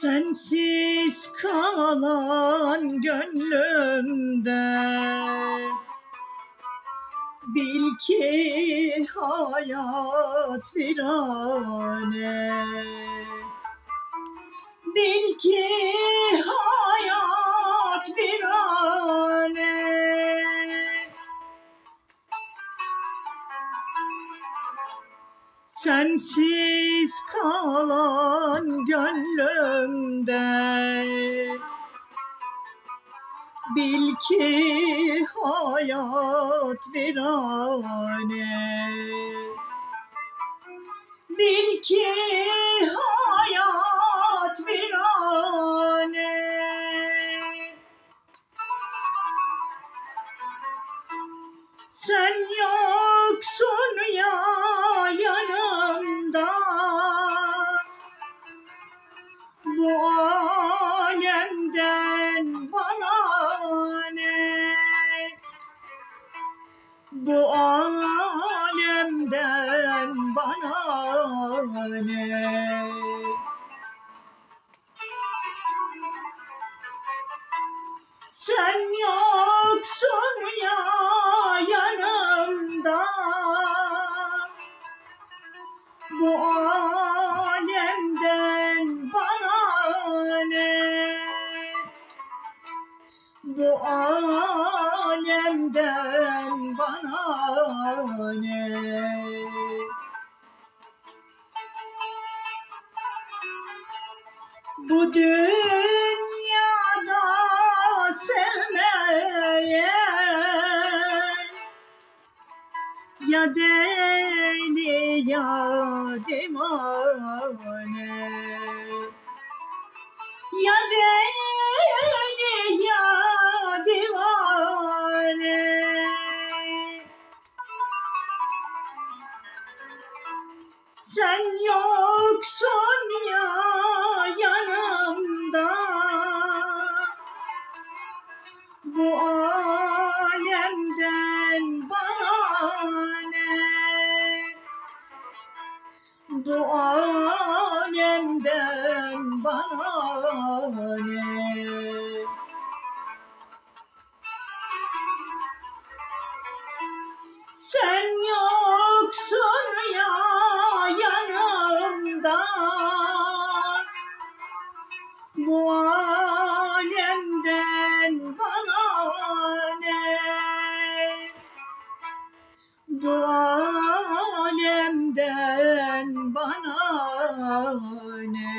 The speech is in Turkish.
Sensiz kalan gönlümde. Bil ki hayat virane Bil ki hayat virane Sensiz kalan gönlümde. Bil ki hayat virane. Bil ki hayat virane. Sen yoksun ya alemden bana ne? Bu alemden bana ne? Sen yoksun ya yanımda. Bu Bu alemden bana ne? Bu dünyada sevmeyen Ya deli ya divane Ya deli Sen yoksun ya yanımda. Bu alemden bana ne? Bu alemden sen bana ne